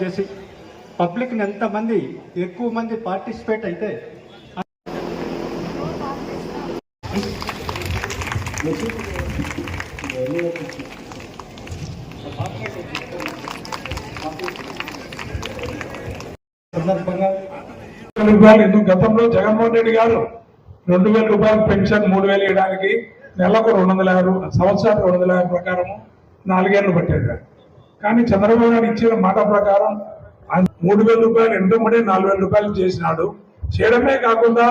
చేసి పబ్లిక్ని ఎంతమంది ఎక్కువ మంది పార్టిసిపేట్ అయితే సందర్భంగా రూపాయలు ఎందుకు గతంలో జగన్మోహన్ రెడ్డి గారు రెండు వేల రూపాయలు పెన్షన్ మూడు వేలు ఇవ్వడానికి నెలకు రెండు వందల యాభై సంవత్సరానికి రెండు వందల యాభై ప్రకారం నాలుగేళ్ళు పట్టేది కానీ చంద్రబాబు గారు ఇచ్చిన మాట ప్రకారం ఆయన మూడు వేల రూపాయలు ఎంతమంది నాలుగు వేల రూపాయలు చేసినాడు. చేయడమే కాకుండా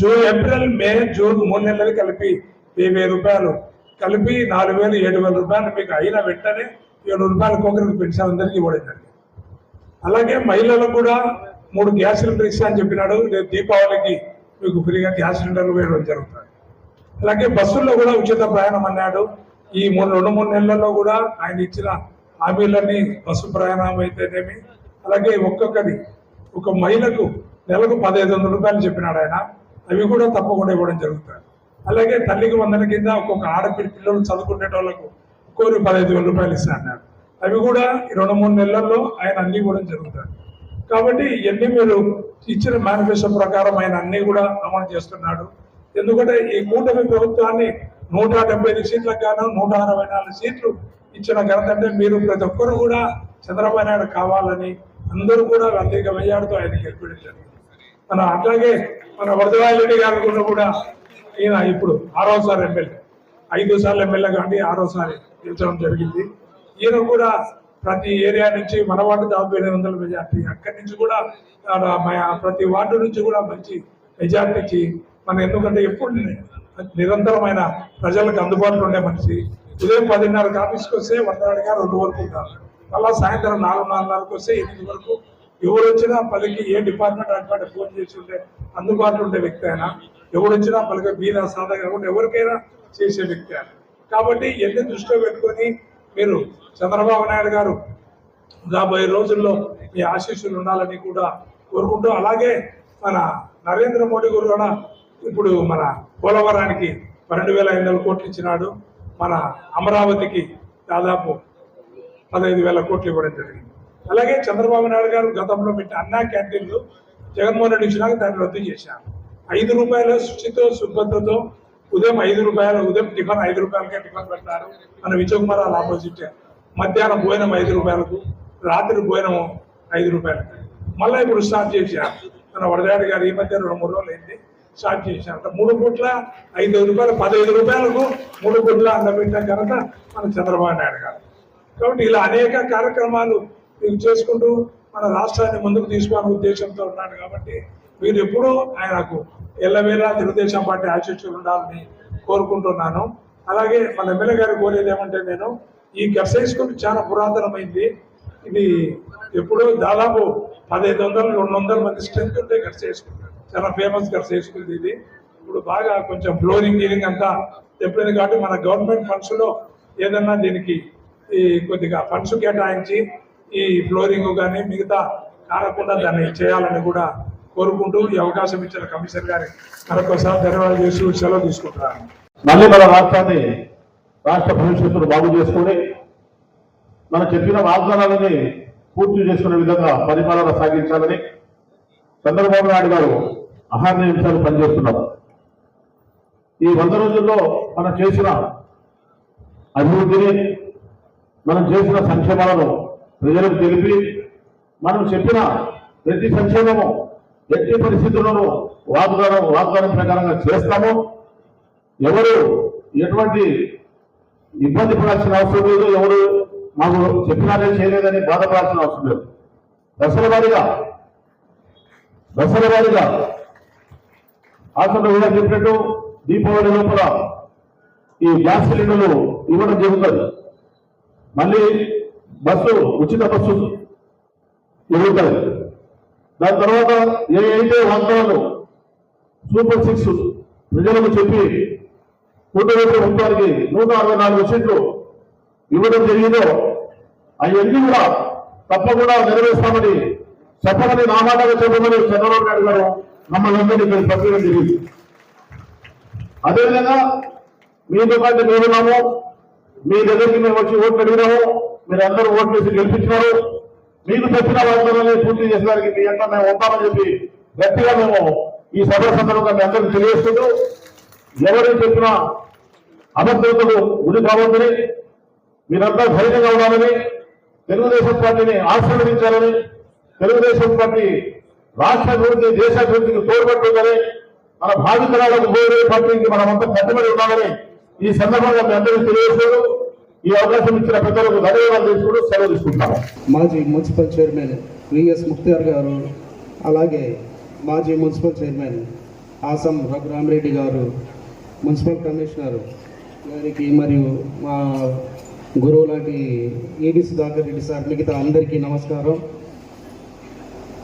జూన్ ఏప్రిల్ మే జూన్ మూడు నెలలు కలిపి వెయ్యి వెయ్యి రూపాయలు కలిపి నాలుగు వేలు ఏడు వేల రూపాయలు మీకు అయిన వెంటనే ఏడు రూపాయలు కోకరికి పెన్షన్ అందరికీ ఇవ్వడం జరిగింది. అలాగే మహిళలకు కూడా మూడు గ్యాస్ సిలిండర్ ఇస్తా అని చెప్పినాడు. రేపు దీపావళికి మీకు ఫ్రీగా గ్యాస్ సిలిండర్లు వేయడం జరుగుతుంది. అలాగే బస్సుల్లో కూడా ఉచిత ప్రయాణం అన్నాడు. ఈ మూడు రెండు మూడు నెలల్లో కూడా ఆయన ఇచ్చిన హామీలన్నీ బస్సు ప్రయాణం అయితేనేమి? అలాగే ఒక్కొక్కరి ఒక మహిళకు నెలకు పదహైదు వందల రూపాయలు చెప్పినాడు ఆయన. అవి కూడా తప్పకుండా ఇవ్వడం జరుగుతుంది. అలాగే తల్లికి వందల కింద ఒక్కొక్క ఆడపిల్ల పిల్లలు చదువుకునే వాళ్ళకు కోరి పదహైదు వేల రూపాయలు ఇస్తా అవి కూడా రెండు మూడు నెలల్లో ఆయన అన్ని కూడా జరుగుతాయి కాబట్టి ఇవన్నీ మీరు ఇచ్చిన మేనిఫెస్టో ప్రకారం ఆయన అన్ని కూడా అమలు చేస్తున్నాడు. ఎందుకంటే ఈ కూటమి ప్రభుత్వాన్ని నూట డెబ్బై ఐదు సీట్లకు గాను నూట అరవై నాలుగు సీట్లు ఇచ్చిన ఘనత అంటే మీరు ప్రతి ఒక్కరు కూడా చంద్రబాబు నాయుడు కావాలని అందరూ కూడా అంతేక వెయ్యాడుతూ ఆయన గెలిపించారు మన అట్లాగే మన వరదరాజరెడ్డి గారు కూడా కూడా ఈయన ఇప్పుడు ఆరోసారి ఎమ్మెల్యే. ఐదు సార్లు ఎమ్మెల్యే కానీ ఆరోసారి గెలిచడం జరిగింది. ఈయన కూడా ప్రతి ఏరియా నుంచి మన వార్డు దాదాపు ఎనిమిది వందల మెజార్టీ. అక్కడి నుంచి కూడా మా- ప్రతి వార్డు నుంచి కూడా మంచి మెజార్టీకి మన ఎందుకంటే ఎప్పుడు నిరంతరమైన ప్రజలకు అందుబాటులో ఉండే మనిషి. ఉదయం పదిన్నరకు ఆఫీస్కి వస్తే వందనాడిగా రెండు వరకు ఉంటారు మళ్ళీ సాయంత్రం నాలుగు నాలుగున్నరకు వస్తే ఎనిమిది వరకు. ఎవరు వచ్చినా పలికి ఏ డిపార్ట్మెంట్ అటువంటి ఫోన్ చేసి ఉంటే అందుబాటులో ఉండే వ్యక్తి అయినా ఎవరు వచ్చినా పలికి బీదా సాదా కాకుండా ఎవరికైనా చేసే వ్యక్తి ఆయన కాబట్టి ఎన్ని దృష్టిలో పెట్టుకొని మీరు చంద్రబాబు నాయుడు గారు రాబోయే రోజుల్లో మీ ఆశీస్సులు ఉండాలని కూడా కోరుకుంటూ అలాగే మన నరేంద్ర మోడీ గారు కూడా ఇప్పుడు మన పోలవరానికి పన్నెండు వేల ఐదు వందల కోట్లు ఇచ్చినాడు. మన అమరావతికి దాదాపు పదహైదు వేల కోట్లు ఇవ్వడం జరిగింది. అలాగే చంద్రబాబు నాయుడు గారు గతంలో పెట్టిన అన్నా క్యాంటీన్లు జగన్మోహన్ రెడ్డి ఇచ్చినాక దాన్ని రద్దు చేశారు. ఐదు రూపాయల శుచితో శుభ్రతతో ఉదయం ఐదు రూపాయలు ఉదయం టిఫిన్ ఐదు రూపాయలకే టిఫిన్ పెట్టారు మన విజయకుమార్ వాళ్ళ ఆపోజిట్. మధ్యాహ్నం భోజనం ఐదు రూపాయలకు రాత్రి భోజనం ఐదు రూపాయలకు. మళ్ళీ ఇప్పుడు స్టార్ట్ చేశారు. మన వడదాడి గారు ఈ మధ్య రెండు మూడు రోజులు అయింది. స్టార్ట్ చేశారు. మూడు కోట్ల ఐదు రూపాయలు పదహైదు రూపాయలకు మూడు కోట్ల అందబెట్టిన ఘనత మన చంద్రబాబు నాయుడు గారు. కాబట్టి ఇలా అనేక కార్యక్రమాలు మీకు చేసుకుంటూ మన రాష్ట్రాన్ని ముందుకు తీసుకోవాలనే ఉద్దేశంతో ఉన్నాడు కాబట్టి మీరు ఎప్పుడూ ఆయనకు ఎల్లవేళ తెలుగుదేశం పార్టీ ఆశీస్సులు ఉండాలని కోరుకుంటున్నాను. అలాగే మన ఎమ్మెల్యే గారు కోరేది ఏమంటే నేను ఈ గర్సై స్కూల్ చాలా పురాతనమైంది. ఇది ఎప్పుడో దాదాపు పదహైదు వందలు రెండు వందల మంది స్ట్రెంత్ ఉంటే గర్సై స్కూల్ చాలా ఫేమస్ గర్సై ఇది ఇప్పుడు బాగా కొంచెం ఫ్లోరింగ్ గీరింగ్ అంతా చెప్పింది కాబట్టి మన గవర్నమెంట్ ఫండ్స్లో ఏదన్నా దీనికి ఈ కొద్దిగా ఫండ్స్ కేటాయించి ఈ ఫ్లోరింగ్ కానీ మిగతా కారకుండా దాన్ని చేయాలని కూడా కోరుకుంటూ ఈ అవకాశం ఇచ్చిన కమిషనర్ గారి మరొకసారి ధన్యవాదాలు చేస్తూ సెలవు తీసుకుంటున్నాను. మళ్ళీ మన రాష్ట్రాన్ని రాష్ట్ర భవిష్యత్తును బాగు చేసుకుని మనం చెప్పిన వాగ్దానాలని పూర్తి చేసుకునే విధంగా పరిపాలన సాగించాలని చంద్రబాబు నాయుడు గారు ఆహార నిమిషాలు పనిచేస్తున్నారు. ఈ వంద రోజుల్లో మనం చేసిన అభివృద్ధిని మనం చేసిన సంక్షేమాలను ప్రజలకు తెలిపి మనం చెప్పిన ప్రతి సంక్షేమము ఎట్టి పరిస్థితుల్లోనూ వాగ్దానం వాగ్దానం ప్రకారంగా చేస్తాము. ఎవరు ఎటువంటి ఇబ్బంది పడాల్సిన అవసరం లేదు. ఎవరు మాకు చెప్పినారే చేయలేదని బాధపడాల్సిన అవసరం లేదు. దశల వారిగా దశల వారిగా ఆసంలో కూడా చెప్పినట్టు దీపావళి లోపల ఈ గ్యాస్ సిలిండర్లు ఇవ్వడం జరుగుతుంది. మళ్ళీ బస్సు ఉచిత బస్సు జరుగుతుంది దాని తర్వాత ఏ అయితే వాగ్దానాలు సూపర్ సిక్స్ ప్రజలకు చెప్పి కూటమి ప్రభుత్వానికి నూట అరవై నాలుగు సీట్లు ఇవ్వడం జరిగిందో అవన్నీ కూడా తప్పకుండా నెరవేర్స్తామని చెప్పమని నా మాటగా చెప్పమని చంద్రబాబు నాయుడు గారు మమ్మల్ని అందరినీ ఇక్కడ పంపించడం జరిగింది అదేవిధంగా మీతో పాటు మేమున్నాము మీ దగ్గరికి మేము వచ్చి ఓట్లు అడిగినాము. మీరు అందరూ ఓట్లు వేసి గెలిపించినారు. మీకు చెప్పిన వాగ్దానాన్ని పూర్తి చేసేదానికి మీ అంతా మేము ఉంటామని చెప్పి గట్టిగా మేము ఈ సభ సందర్భంగా మీ అందరికి తెలియజేస్తూ ఎవరు చెప్పినా అభద్రతలు గురి కావద్దని మీరంతా ధైర్యంగా ఉండాలని తెలుగుదేశం పార్టీని ఆశీర్వదించాలని తెలుగుదేశం పార్టీ రాష్ట్ర అభివృద్ధి దేశాభివృద్ధికి తోడ్పడుతుందని మన భావితరాలకు పోయే పార్టీకి మనమంతా కట్టుబడి ఉన్నామని ఈ సందర్భంగా మీ అందరికీ తెలియజేశారు ఈ అవకాశం ఇచ్చిన ప్రజలకు ధన్యవాదాలు తీసుకుంటూ సెలవు తీసుకుంటాము మాజీ మున్సిపల్ చైర్మన్ విఎస్ ముక్తియార్ గారు అలాగే మాజీ మున్సిపల్ చైర్మన్ ఆసం రఘురామరెడ్డి గారు మున్సిపల్ కమిషనర్ గారికి మరియు మా గురువు లాంటి ఏడి సుధాకర్ రెడ్డి సార్ మిగతా అందరికీ నమస్కారం.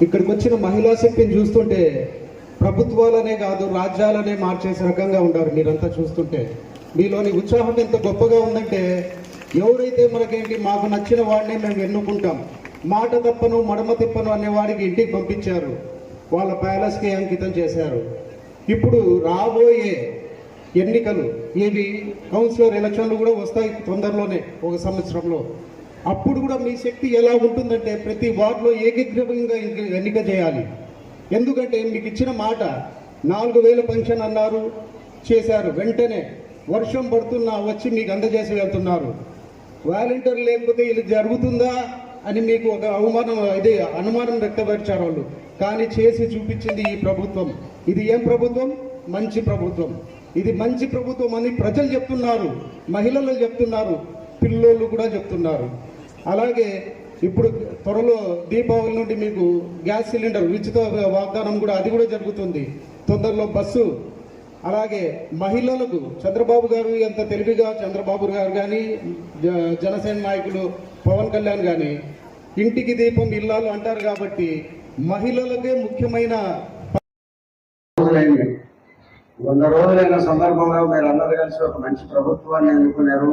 ఇక్కడికి వచ్చిన మహిళా శక్తిని చూస్తుంటే ప్రభుత్వాలనే కాదు రాజ్యాలనే మార్చేసే రకంగా ఉంటారు మీరంతా చూస్తుంటే. మీలోని ఉత్సాహం ఎంత గొప్పగా ఉందంటే ఎవరైతే మనకేంటి మాకు నచ్చిన వాడిని మేము ఎన్నుకుంటాం. మాట తప్పను మడమ తిప్పను అనేవాడికి ఇంటికి పంపించారు. వాళ్ళ ప్యాలెస్కి అంకితం చేశారు. ఇప్పుడు రాబోయే ఎన్నికలు ఇవి కౌన్సిలర్ ఎలక్షన్లు కూడా వస్తాయి తొందరలోనే ఒక సంవత్సరంలో. అప్పుడు కూడా మీ శక్తి ఎలా ఉంటుందంటే ప్రతి వార్డులో ఏకగ్రీవంగా ఎన్నిక- చేయాలి. ఎందుకంటే మీకు ఇచ్చిన మాట నాలుగు వేల పెన్షన్ అన్నారు చేశారు. వెంటనే వర్షం పడుతున్నా వచ్చి మీకు అందజేసి వెళ్తున్నారు. వాలంటీర్ లేకపోతే ఇది జరుగుతుందా అని మీకు ఒక అవమానం ఇది అనుమానం వ్యక్తపరిచారు వాళ్ళు. కానీ చేసి చూపించింది ఈ ప్రభుత్వం. ఇది ఏం ప్రభుత్వం? మంచి ప్రభుత్వం. ఇది మంచి ప్రభుత్వం అని ప్రజలు చెప్తున్నారు. మహిళలు చెప్తున్నారు. పిల్లోళ్ళు కూడా చెప్తున్నారు. అలాగే ఇప్పుడు త్వరలో దీపావళి నుండి మీకు గ్యాస్ సిలిండర్ ఉచిత వాగ్దానం కూడా అది కూడా జరుగుతుంది. తొందరలో బస్సు. అలాగే మహిళలకు చంద్రబాబు గారు ఎంత తెలివిగా చంద్రబాబు గారు కానీ జ- జనసేన నాయకులు పవన్ కళ్యాణ్ కానీ ఇంటికి దీపం ఇల్లాలు అంటారు కాబట్టి మహిళలకే ముఖ్యమైన వంద రోజులైన సందర్భంలో మీరు అందరు కలిసి ఒక మంచి ప్రభుత్వాన్ని ఎన్నుకున్నారు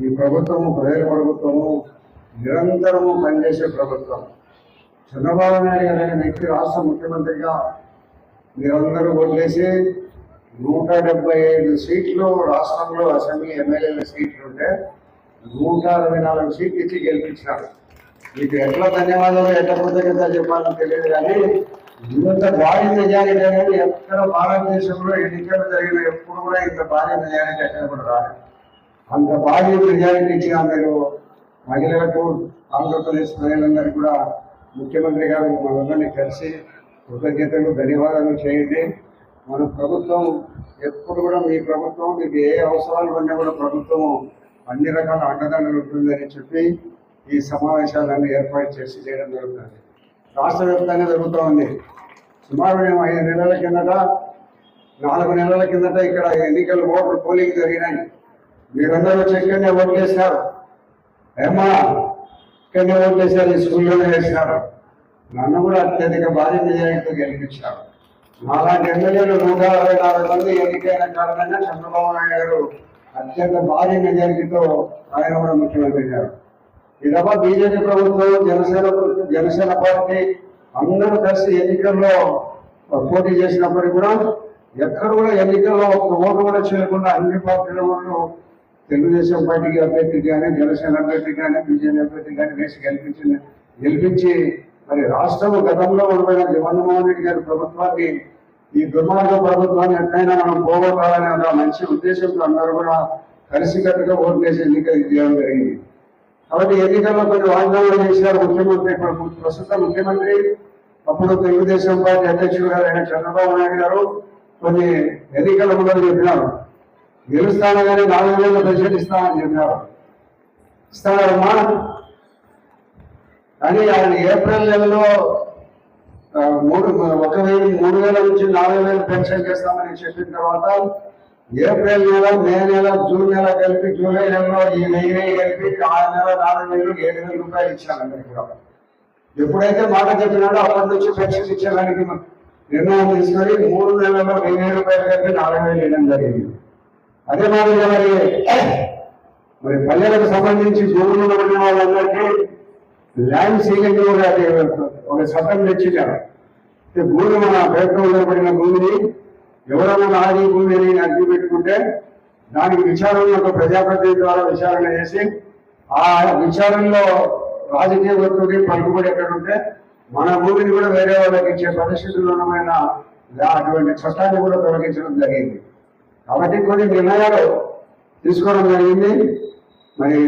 ఈ ప్రభుత్వము ప్రజల ప్రభుత్వము నిరంతరము పనిచేసే ప్రభుత్వం. చంద్రబాబు నాయుడు గారు అనే వ్యక్తి రాష్ట్ర ముఖ్యమంత్రిగా మీరందరూ వదిలేసి నూట డెబ్బై ఐదు సీట్లు రాష్ట్రంలో అసెంబ్లీ ఎమ్మెల్యేల సీట్లు ఉంటే నూట అరవై నాలుగు సీట్లు ఇచ్చి గెలిపించినారు. మీకు ఎట్లా ధన్యవాదాలు ఎట్లా కృతజ్ఞత చెప్పాలని తెలియదు కానీ ఇంత భారీ మెజారిటీ అనేది ఎక్కడ భారతదేశంలో ఎన్నికలు జరిగిన ఎప్పుడు కూడా ఇంత భారీ మెజారిటీ ఎక్కడ కూడా రాలేదు. అంత భారీ మెజారిటీ ఇచ్చిన మీరు మహిళలకు ఆంధ్రప్రదేశ్ ప్రజలందరికీ కూడా ముఖ్యమంత్రి గారు మనందరినీ కలిసి కృతజ్ఞతలు ధన్యవాదాలు చేయండి. మన ప్రభుత్వం ఎప్పుడు కూడా మీ ప్రభుత్వం మీకు ఏ అవసరాలు ఉన్నా కూడా ప్రభుత్వం అన్ని రకాల అండదండలు ఉంటుందని చెప్పి ఈ సమావేశాలన్నీ ఏర్పాటు చేసి చేయడం జరుగుతుంది. రాష్ట్ర వ్యాప్తంగా జరుగుతూ ఉంది. సుమారు మేము ఐదు నెలల కిందట నాలుగు నెలల కిందట ఇక్కడ ఎన్నికలు ఓటర్ పోలింగ్ జరిగినాయి. మీరందరూ వచ్చి ఇక్కడనే ఓట్లు ఏమా ఇక్కడనే ఓట్లు వేసారు ఈ స్కూల్లోనే వేసినారు నన్ను కూడా అత్యధిక భారీ మెజారిటీతో గెలిపించారు. నాలాంటి ఎమ్మెల్యేలు నూట అరవై నాలుగు మంది ఎన్నికైన కారణంగా చంద్రబాబు నాయుడు గారు అత్యంత భారీ మెజారిటీతో ఆయన కూడా ముఖ్యమంత్రి అయ్యారు. ఇదమ్మ బీజేపీ ప్రభుత్వం జనసేన జనసేన పార్టీ అందరూ కలిసి ఎన్నికల్లో పోటీ చేసినప్పటికీ కూడా ఎక్కడ కూడా ఎన్నికల్లో ఒక ఓటు కూడా చేయకుండా అన్ని పార్టీల వాళ్ళు తెలుగుదేశం పార్టీకి అభ్యర్థి కానీ జనసేన అభ్యర్థి కానీ బీజేపీ అభ్యర్థి కానీ వేసి గెలిపించిన గెలిపించి మరి రాష్ట్రం గతంలో ఉండిపోయిన జగన్మోహన్ రెడ్డి గారి ప్రభుత్వాన్ని ఈ దుర్మార్గ ప్రభుత్వాన్ని ఎట్లయినా మనం పోగొట్టాలని అన్న మంచి ఉద్దేశంతో అందరూ కూడా కలిసికట్టుగా ఓటు వేసి ఎన్నిక చేయడం జరిగింది. కాబట్టి ఎన్నికల్లో కొన్ని వాగ్దానాలు చేశారు ముఖ్యమంత్రి ఇప్పుడు ప్రస్తుత ముఖ్యమంత్రి అప్పుడు తెలుగుదేశం పార్టీ అధ్యక్షుడు గారు అయిన చంద్రబాబు నాయుడు గారు కొన్ని ఎన్నికల ముందు చెప్పినారు. గెలుస్తాను కానీ నాలుగు వేల బడ్జెట్ ఇస్తామని చెప్పినారు. ఇస్తారమ్మా కానీ ఆయన ఏప్రిల్ నెలలో మూడు ఒక వెయ్యి మూడు వేల నుంచి నాలుగు వేలు పెన్షన్ చేస్తామని చెప్పిన తర్వాత ఏప్రిల్ నెల మే నెల జూన్ నెల కలిపి జూలై నెలలో ఈ వెయ్యి వెయ్యి కలిపి ఆరు నెల నాలుగు వేలు ఏడు వేల రూపాయలు ఇచ్చాను కూడా ఎప్పుడైతే మాట చెప్పినాడో అప్పటి నుంచి పెన్షన్ ఇచ్చేదానికి నిర్ణయం తీసుకొని మూడు నెలల్లో వెయ్యి వేల రూపాయలు కలిపి నాలుగు వేలు ఇవ్వడం జరిగింది. అదే మాదిరిగా మరి మరి పల్లెలకు సంబంధించి భూములు ఉన్న వాళ్ళందరికీ ల్యాండ్ సీలింగ్ కూడా అది ఒక చట్టం తెచ్చింటారు భూమి మన పేరుతో ఉండబడిన భూమిని ఎవరైనా నాది భూమి అని అగ్గి పెట్టుకుంటే దానికి విచారణ ఒక ప్రజాప్రతినిధి ద్వారా విచారణ చేసి ఆ విచారణలో రాజకీయ ఒత్తిడి పలుకుబడి ఎక్కడ ఉంటే మన భూమిని కూడా వేరే వాళ్ళకి ఇచ్చే పరిస్థితుల్లో ఉన్నమైన అటువంటి చట్టాన్ని కూడా తొలగించడం జరిగింది. కాబట్టి కొన్ని నిర్ణయాలు తీసుకోవడం జరిగింది. మరి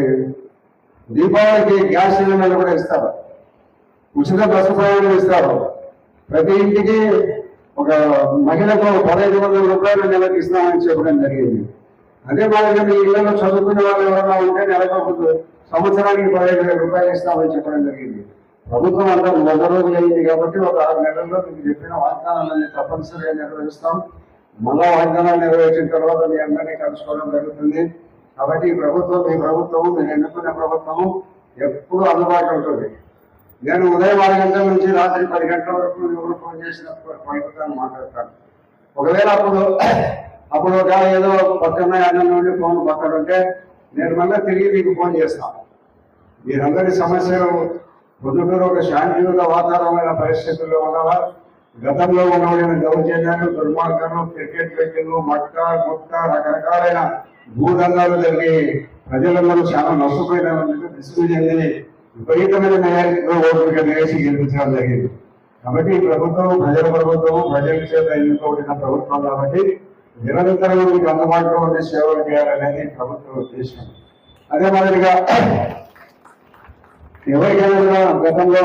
దీపావళికి గ్యాస్ సిలిండర్లు కూడా ఇస్తారు. ఉచిత బస్సు ప్రయాణం ఇస్తారు. ప్రతి ఇంటికి ఒక మహిళకు పదహైదు వందల రూపాయలు నెలకు ఇస్తామని చెప్పడం జరిగింది. అదే మాదిరిగా మీ ఇళ్ళలో చదువుకునే వాళ్ళు ఎవరైనా ఉంటే నెలకు ఒక సంవత్సరానికి పదహైదు వేల రూపాయలు ఇస్తామని చెప్పడం జరిగింది. ప్రభుత్వం అంతా వంద రోజులు అయింది కాబట్టి ఒక ఆరు నెలల్లో మీకు చెప్పిన వాగ్దానాలన్నీ తప్పనిసరిగా నిర్వహిస్తాం మళ్ళా వాగ్దానాలు నెరవేర్చిన తర్వాత మీ అందరినీ కలుసుకోవడం జరుగుతుంది. కాబట్టి ఈ ప్రభుత్వం మీ ప్రభుత్వం మీరు ఎన్నుకున్న ప్రభుత్వము ఎప్పుడూ అందుబాటులో ఉంటుంది. నేను ఉదయం ఆరు గంటల నుంచి రాత్రి పది గంటల వరకు ఎవరు ఫోన్ చేసినప్పుడు పలుకుతాను మాట్లాడతాను. ఒకవేళ అప్పుడు అప్పుడు ఒక ఏదో పక్కన అన్నం నుండి ఫోన్ పక్కన ఉంటే నేను మళ్ళీ తిరిగి మీకు ఫోన్ చేస్తాను మీరందరి సమస్యలు పొద్దుటూరు ఒక శాంతియుత వాతావరణమైన పరిస్థితుల్లో ఉన్నవారు గతంలో ఉన్నవైన దౌర్జన్యాలు దుర్మార్గాలు క్రికెట్ వ్యక్తులు మట్ట గుట్ట రకరకాలైన భూదండాలు జరిగి ప్రజలందరూ చాలా నష్టపోయినందుకు విసుగు చెంది విపరీతమైన న్యాయాధికారులు ఓపిక వేసి గెలిపించడం జరిగింది. కాబట్టి ఈ ప్రభుత్వం ప్రజల ప్రభుత్వం ప్రజల చేత ఎన్నుకోబడిన ప్రభుత్వం కాబట్టి నిరంతరం మీకు అందుబాటులో ఉండే సేవలు చేయాలనేది ప్రభుత్వం ఉద్దేశం. అదే మాదిరిగా ఎవరికైనా గతంలో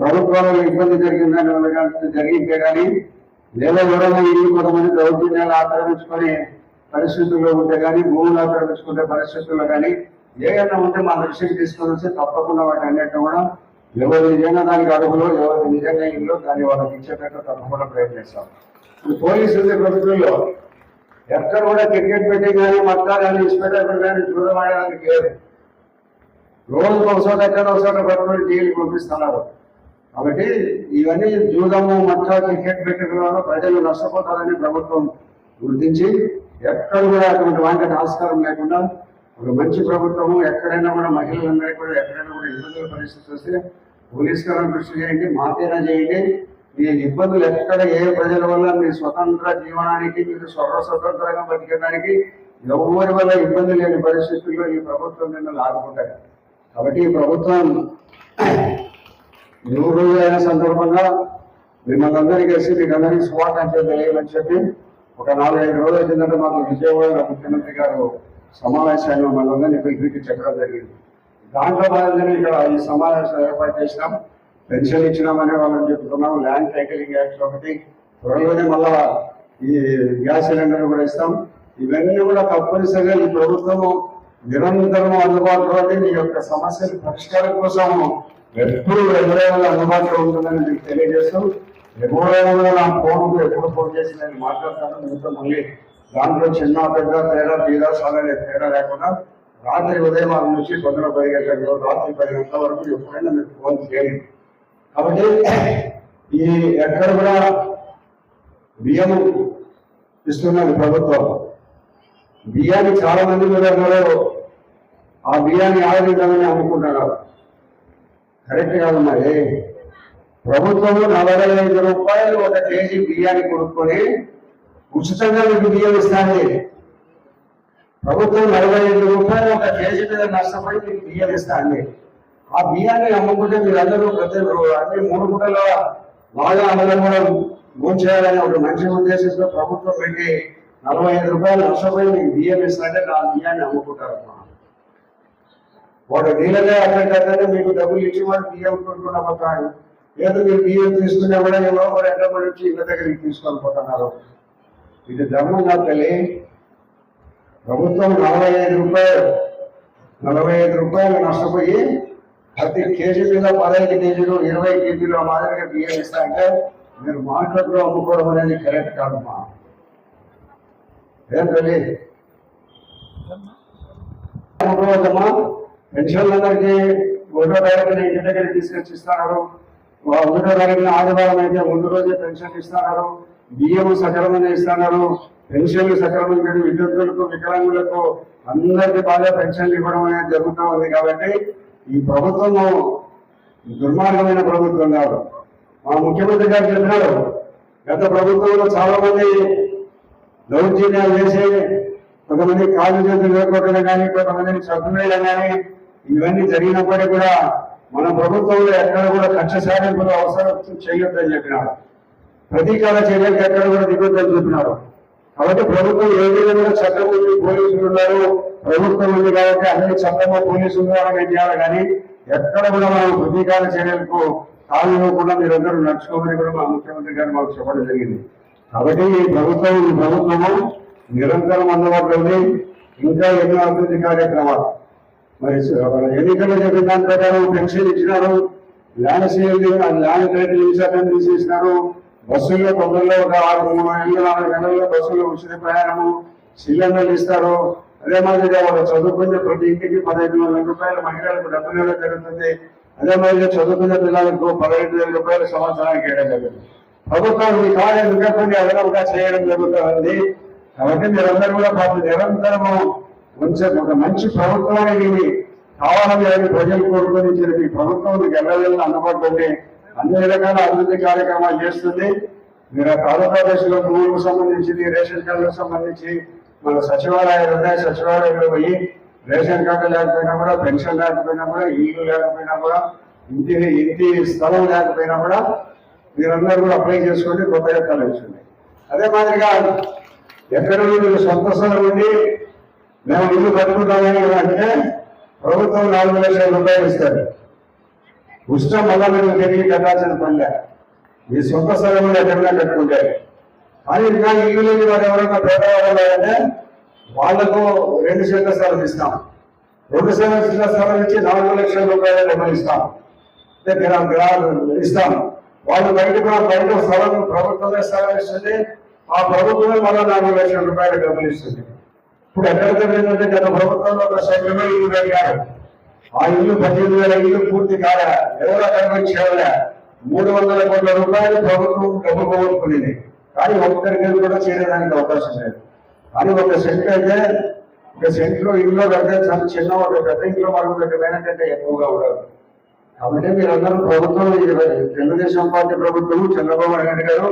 ప్రభుత్వంలో ఇబ్బంది జరిగిందని జరిగిందే కానీ లేదా ఎవరైనా ఇల్లు కొంతమంది దౌర్జన్యాలు ఆక్రమించుకునే పరిస్థితుల్లో ఉంటే కానీ భూములు ఆక్రమించుకునే పరిస్థితుల్లో కానీ ఏదైనా ఉంటే మా దృష్టికి తీసుకొని వస్తే తప్పకుండా వాటి అన్నిటి కూడా ఎవరు నిజంగా దానికి అడుగులో ఎవరు నిజంగా ఇల్లు దాన్ని వాళ్ళకి ఇచ్చేటట్టు తప్పకుండా ప్రయత్నిస్తాం ఇప్పుడు పోలీసులు ప్రభుత్వంలో. ఎక్కడ కూడా క్రికెట్ పెట్టి కానీ మక్కా కానీ ఇన్స్పెక్టర్ కానీ చూడడానికి లేదు. రోజు ఒకసారి ఎక్కడ ఒకసారి పట్టుబడి జైలుకి పంపిస్తున్నారు కాబట్టి ఇవన్నీ జూదము మట్ట క్రికెట్ పెట్టడం ప్రజలు నష్టపోతారని ప్రభుత్వం గుర్తించి ఎక్కడ కూడా అటువంటి వాటికి ఆస్కారం లేకుండా ఒక మంచి ప్రభుత్వము ఎక్కడైనా కూడా మహిళలందరికీ కూడా ఎక్కడైనా కూడా ఇబ్బందుల పరిస్థితి వస్తే పోలీస్ గారు కృషి చేయండి మాపైనా చేయండి. మీ ఇబ్బందులు ఎక్కడ ఏ ప్రజల వల్ల మీ స్వతంత్ర జీవనానికి మీరు స్వర స్వతంత్రంగా బతికడానికి ఎవరి వల్ల ఇబ్బంది లేని పరిస్థితుల్లో ఈ ప్రభుత్వం మిమ్మల్ని ఆదుకుంటారు కాబట్టి ఈ ప్రభుత్వం నూరు రోజులైన సందర్భంగా మిమ్మల్ని అందరికీ కలిసి మీకు అందరికీ శుభాకాంక్షలు తెలియమని చెప్పి ఒక నాలుగైదు రోజుల కిందట మాకు విజయవాడ ముఖ్యమంత్రి గారు సమావేశాల్లో మమ్మల్ని అందరినీ చెప్పడం జరిగింది. దాంట్లో భాగంగానే ఇక్కడ ఈ సమావేశం ఏర్పాటు చేసినాం. పెన్షన్ ఇచ్చినామని వాళ్ళని చెప్తున్నాం ల్యాండ్ టైటిలింగ్ యాక్ట్ ఒకటి. త్వరలోనే మళ్ళా ఈ గ్యాస్ సిలిండర్ కూడా ఇస్తాం. ఇవన్నీ కూడా తప్పనిసరిగా ఈ ప్రభుత్వము నిరంతరం అందుబాటులో మీ యొక్క సమస్యల పరిష్కారం కోసం ఎప్పుడు ఎవరైనా అందుబాటులో ఉంటుందని మీకు తెలియజేస్తూ ఎవరైనా నా ఫోన్ ఎప్పుడు ఫోన్ చేసి నేను మాట్లాడతాను మీతో మళ్ళీ దాంట్లో చిన్న పెద్ద తేడా తీరా సాలనే తేడా లేకుండా రాత్రి ఉదయం ఆరు నుంచి పొద్దున పది గంటల రాత్రి పది గంటల వరకు ఎప్పుడైనా మీకు ఫోన్ చేయండి. కాబట్టి ఈ ఎక్కడ కూడా బియ్యం ఇస్తున్నది ప్రభుత్వం. బియ్యాన్ని చాలా మంది కూడా ఆ బియ్యాన్ని ఆరోగ్యమని అమ్ముకుంటున్నారు. కరెక్ట్ కాదు మరి. ప్రభుత్వం నలభై ఐదు రూపాయలు ఒక కేజీ బియ్యాన్ని కొనుక్కొని ఉచితంగా మీకు బియ్యం ఇస్తాంది ప్రభుత్వం నలభై ఐదు రూపాయలు ఒక కేజీ మీద నష్టపడి మీకు బియ్యం ఇస్తాంది ఆ బియ్యాన్ని అమ్ముకుంటే మీరందరూ ప్రతి అన్ని మూడు పూటల బాగా అందరం కూడా భోజనం ఒక మంచి ఉద్దేశంతో ప్రభుత్వం పెట్టి నలభై ఐదు రూపాయలు నష్టపోయి మీకు బియ్యం ఇస్తాంటే ఆ బియ్యాన్ని అమ్ముకుంటారు వాడు నీళ్ళగా అక్కడికక్కడే మీకు డబ్బులు ఇచ్చి వాడు బియ్యం పోతాడు ఏదో మీరు బియ్యం తీసుకున్నా కూడా ఎవరో ఒకరు ఎండబడి వచ్చి ఇళ్ళ దగ్గరికి తీసుకొని పోతున్నారు. ఇది ధర్మం కాదు తల్లి ప్రభుత్వం నలభై ఐదు రూపాయలు నలభై ఐదు రూపాయలు నష్టపోయి ప్రతి కేజీ మీద పదహైదు కేజీలు ఇరవై కేజీలు మాదిరిగా బియ్యం ఇస్తా అంటే మీరు మార్కెట్లో అమ్ముకోవడం అనేది కరెక్ట్ కాదమ్మా. ఏం తల్లి అమ్ముకోవద్దమ్మా పెన్షన్లందరికీ ఒకటో తారీఖున ఇంటి దగ్గర తీసుకొచ్చి ఇస్తున్నారు ఒకటో తారీఖున ఆదివారం అయితే ముందు రోజే పెన్షన్ ఇస్తున్నారు. బియ్యం సక్రమంగా ఇస్తున్నారు. పెన్షన్లు సక్రమంగా విద్యుత్తులకు వికలాంగులకు అందరికీ బాగా పెన్షన్లు ఇవ్వడం అనేది జరుగుతూ ఉంది కాబట్టి ఈ ప్రభుత్వము దుర్మార్గమైన ప్రభుత్వం కాదు. మా ముఖ్యమంత్రి గారు చెప్పినారు గత ప్రభుత్వంలో చాలా మంది దౌర్జన్యాలు చేసి కొంతమంది కాలు చేతులు వేయకొట్టడం కానీ కొంతమందిని చంపేయడం కానీ ఇవన్నీ జరిగినప్పటికీ కూడా మన ప్రభుత్వంలో ఎక్కడ కూడా కక్ష సాధింపులు అవసరం చేయొద్దని చెప్పినాడు ప్రతీకార చర్యలకు ఎక్కడ కూడా దిగొద్దని చెప్పినారు కాబట్టి ప్రభుత్వం ఏ విధంగా చట్టం ఉంది పోలీసులు ఉన్నారు ప్రభుత్వం ఉంది కాబట్టి అన్ని చట్టము పోలీసులు ఉన్నారని చేయాలి కానీ ఎక్కడ కూడా మనం ప్రతీకార చర్యలకు కాలు ఇవ్వకుండా మీరందరూ నడుచుకోమని కూడా మా ముఖ్యమంత్రి గారు మాకు చెప్పడం జరిగింది. కాబట్టి ఈ ప్రభుత్వం ఈ ప్రభుత్వము నిరంతరం అందుబాటులో ఉంది. ఇంకా ఎన్నో అభివృద్ధి కార్యక్రమాలు మరి ఎన్నికల్లో చెప్పిన దాని ప్రకారం పెన్షన్ ఇచ్చినారు. ల్యాండ్ సేల్ ల్యాండ్ రేట్లు ఇన్సూరెన్స్ తీసేసినారు. బస్సుల్లో తొందరలో ఒక ఆరు మూడు నెలలు నాలుగు నెలల్లో బస్సుల్లో ఉచిత ప్రయాణము సిలిండర్లు ఇస్తారు. అదే మాదిరిగా వాళ్ళు చదువుకునే ప్రతి ఇంటికి పదహైదు వేల రూపాయలు మహిళలకు డబ్బులు ఇవ్వడం జరుగుతుంది. అదే మాదిరిగా చదువుకునే పిల్లలకు పదహైదు వేల రూపాయలు సంవత్సరానికి ఇవ్వడం జరుగుతుంది. ప్రభుత్వం ఈ కార్యం ఇంకా కొన్ని అదనంగా చేయడం జరుగుతుంది. కాబట్టి మీరందరూ కూడా పాపం నిరంతరము ఉంచే ఒక మంచి ప్రభుత్వానికి ఇవి కావాలని అని ప్రజలు కోరుకొని ఇచ్చిన ఈ ప్రభుత్వం మీకు ఎల్లవేళ అన్ని రకాల అభివృద్ధి కార్యక్రమాలు చేస్తుంది. మీరు ఆంధ్రప్రదేశ్లో భూములకు సంబంధించింది రేషన్ కార్డులకు సంబంధించి మన సచివాలయాలు ఉన్నాయి సచివాలయంలో పోయి రేషన్ కార్డు లేకపోయినా కూడా పెన్షన్ లేకపోయినా కూడా ఇల్లు లేకపోయినా కూడా ఇంటి ఇంటి స్థలం లేకపోయినా కూడా మీరందరూ కూడా అప్లై చేసుకోండి కొత్తగా కలగించండి అదే మాదిరిగా ఎక్కడ మీరు సొంత స్థలం ఉండి మేము ఇల్లు కట్టుకుంటామని అంటే ప్రభుత్వం నాలుగు లక్షల రూపాయలు ఇస్తారు. ఉష్ణ మళ్ళా మీరు తిరిగి కట్టాల్సిన పనిలే మీ సొంత స్థలంలో ఎక్కడైనా కట్టుకుంటే కానీ ఇంకా ఇల్లు లేని వారు ఎవరైనా పేదవాళ్ళు అంటే వాళ్ళకు రెండు సెంట్ల స్థలం ఇస్తాం. రెండు సెంట్ల స్థలం ఇచ్చి నాలుగు లక్షల రూపాయలు డబ్బులు ఇస్తాం అంటే గ్రా- ఇస్తాం. వాళ్ళు బయట కూడా బయట స్థలం ప్రభుత్వమే స్థలం ఇస్తుంది. ఆ ప్రభుత్వమే మళ్ళీ నాలుగు లక్షల రూపాయలు డబ్బులు ఇస్తుంది. ఇప్పుడు ఎక్కడ జరిగిందంటే గత ప్రభుత్వంలో ఒక సైన్యమే ఇల్లు కట్టారు ఆ ఇల్లు పద్దెనిమిది వేల ఇల్లు పూర్తి కాల. ఎవరో కనిపించేవాళ్ళ మూడు వందల కోట్ల రూపాయలు ప్రభుత్వం డబ్బు పోగొట్టుకునేది. కానీ ఒక్కరికి కూడా చేయడానికి అవకాశం లేదు. కానీ ఒక సెంట్ అయితే ఒక సెంట్లో ఇల్లు కడితే చాలా చిన్న ఒక పెద్ద ఇంట్లో మనం కట్టిన కంటే ఎక్కువగా ఉండదు కాబట్టి మీరందరూ ప్రభుత్వం తెలుగుదేశం పార్టీ ప్రభుత్వం చంద్రబాబు నాయుడు గారు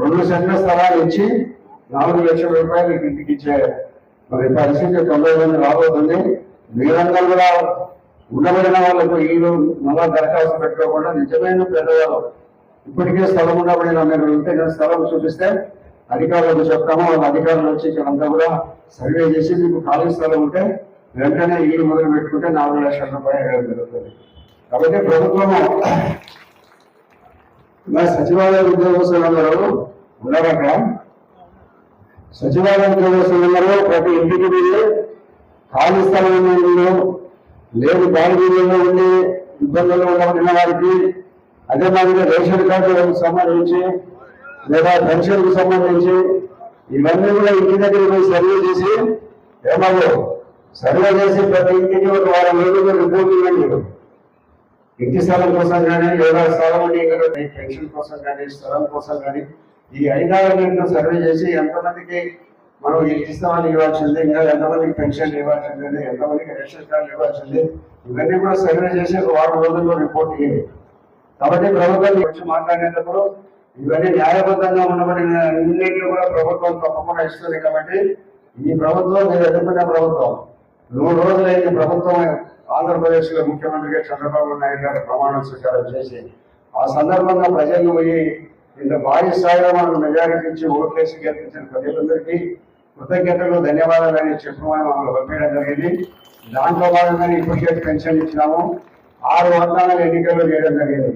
రెండు సెంట్ల స్థలాలు ఇచ్చి నాలుగు లక్షల రూపాయలు ఇంటికి ఇచ్చారు. మరి పరిస్థితి తొంభై మంది రాబోతుంది. మీరందరూ కూడా ఉండబడిన వాళ్ళకు ఇల్లు మళ్ళా దరఖాస్తు పెట్టుకోకుండా నిజమైన పేదవాళ్ళు ఇప్పటికే స్థలం ఉండబడిన మీరు ఉంటే స్థలం చూపిస్తే అధికారులకు చెప్తాము. వాళ్ళ అధికారులు వచ్చి ఇక్కడంతా కూడా సర్వే చేసి మీకు ఖాళీ స్థలం ఉంటే వెంటనే ఇల్లు మొదలు పెట్టుకుంటే నాలుగు లక్షల రూపాయలు ఇవ్వడం జరుగుతుంది కాబట్టి ప్రభుత్వము సచివాలయ ఉద్యోగస్తులందరూ ఉన్నారట సచివాలయ ఉద్యోగస్తులందరూ ప్రతి ఇంటికి వెళ్ళి ఖాళీ స్థలం ఉన్న ఇల్లు లేదు బాలికల్లో ఉండి ఇబ్బందులు ఉండబడిన వారికి అదే మాదిరిగా రేషన్ కార్డు సంబంధించి లేదా పెన్షన్ సంబంధించి ఇవన్నీ కూడా ఇంటి దగ్గర పోయి సర్వే చేసి ఏమో సర్వే చేసి ప్రతి ఇంటికి ఒక వారం రోజులు రిపోర్ట్ ఇవ్వండి ఇంటి స్థలం కోసం కానీ లేదా స్థలం ఉండి పెన్షన్ కోసం కానీ స్థలం కోసం కానీ ఈ ఐదారు గంటలు సర్వే చేసి ఎంతమందికి మనం ఇంటి ఇవ్వాల్సిందే ఇంకా ఎంతమందికి పెన్షన్ ఇవ్వాల్సిందే ఎంతమందికి రేషన్ కార్డు ఇవ్వాల్సింది ఇవన్నీ కూడా సర్వే చేసి ఒక వారం రోజుల్లో రిపోర్ట్ ఇవ్వాలి కాబట్టి ప్రభుత్వం వచ్చి మాట్లాడేటప్పుడు ఇవన్నీ న్యాయబద్ధంగా ఉండబడిన అన్నింటినీ కూడా ప్రభుత్వం తప్పకుండా ఇస్తుంది కాబట్టి ఈ ప్రభుత్వం మీరు ఎదుర్కొన్న ప్రభుత్వం నూరు రోజులైంది ప్రభుత్వం ఆంధ్రప్రదేశ్ ముఖ్యమంత్రిగా చంద్రబాబు నాయుడు గారు ప్రమాణ స్వీకారం చేసి ఆ సందర్భంగా ప్రజలు పోయి ఇంత భారీ స్థాయిలో మనకు మెజారిటీ ఇచ్చి ఓట్లేసి గెలిపించిన ప్రజలందరికీ కృతజ్ఞతలు ధన్యవాదాలు అని చెప్పమని మమ్మల్ని పంపించడం జరిగింది. దాంట్లో భాగంగానే ఇప్పటికే పెన్షన్ ఇచ్చినాము. ఆరు వందల ఎన్నికల్లో చేయడం జరిగింది.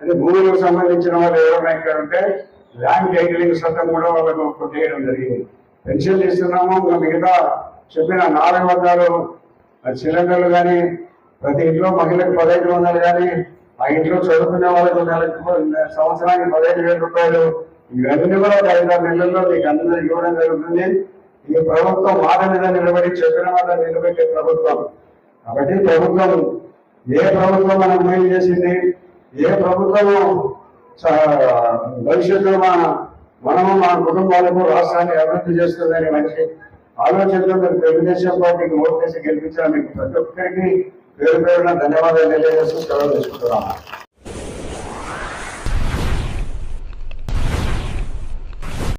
అంటే భూములకు సంబంధించిన వాళ్ళు ఎవరైనా ఇక్కడ ఉంటే ల్యాండ్ టైటిలింగ్ చట్టం కూడా వాళ్ళకు కొట్టేయడం జరిగింది. పెన్షన్ ఇస్తున్నాము ఇంకా మిగతా చెప్పిన నాలుగు వర్గాలు సిలిండర్లు కానీ ప్రతి ఇంట్లో మహిళకు పదహైదు వందలు కానీ మా ఇంట్లో చదువుకునే వాళ్ళకు నెలకు సంవత్సరానికి పదిహేను వేల రూపాయలు. ఇవన్నీ కూడా ఒక ఐదారు నెలల్లో మీకు అందరూ ఇవ్వడం జరుగుతుంది. ఈ ప్రభుత్వం మాట మీద నిలబడి చెప్పిన మాట నిలబెట్టే ప్రభుత్వం. కాబట్టి ప్రభుత్వం ఏ ప్రభుత్వం మనం మేలు చేసింది? ఏ ప్రభుత్వము భవిష్యత్తులో మన మనము మన కుటుంబాలకు రాష్ట్రాన్ని అభివృద్ధి చేస్తుందని మంచి ఆలోచనతో మీరు తెలుగుదేశం పార్టీకి ఓటు వేసి గెలిపించాలి మీకు ప్రతి ఒక్కరికి పేరు పేరున ధన్యవాదాలు తెలియజేస్తూ సెలవు తీసుకుంటున్నాను.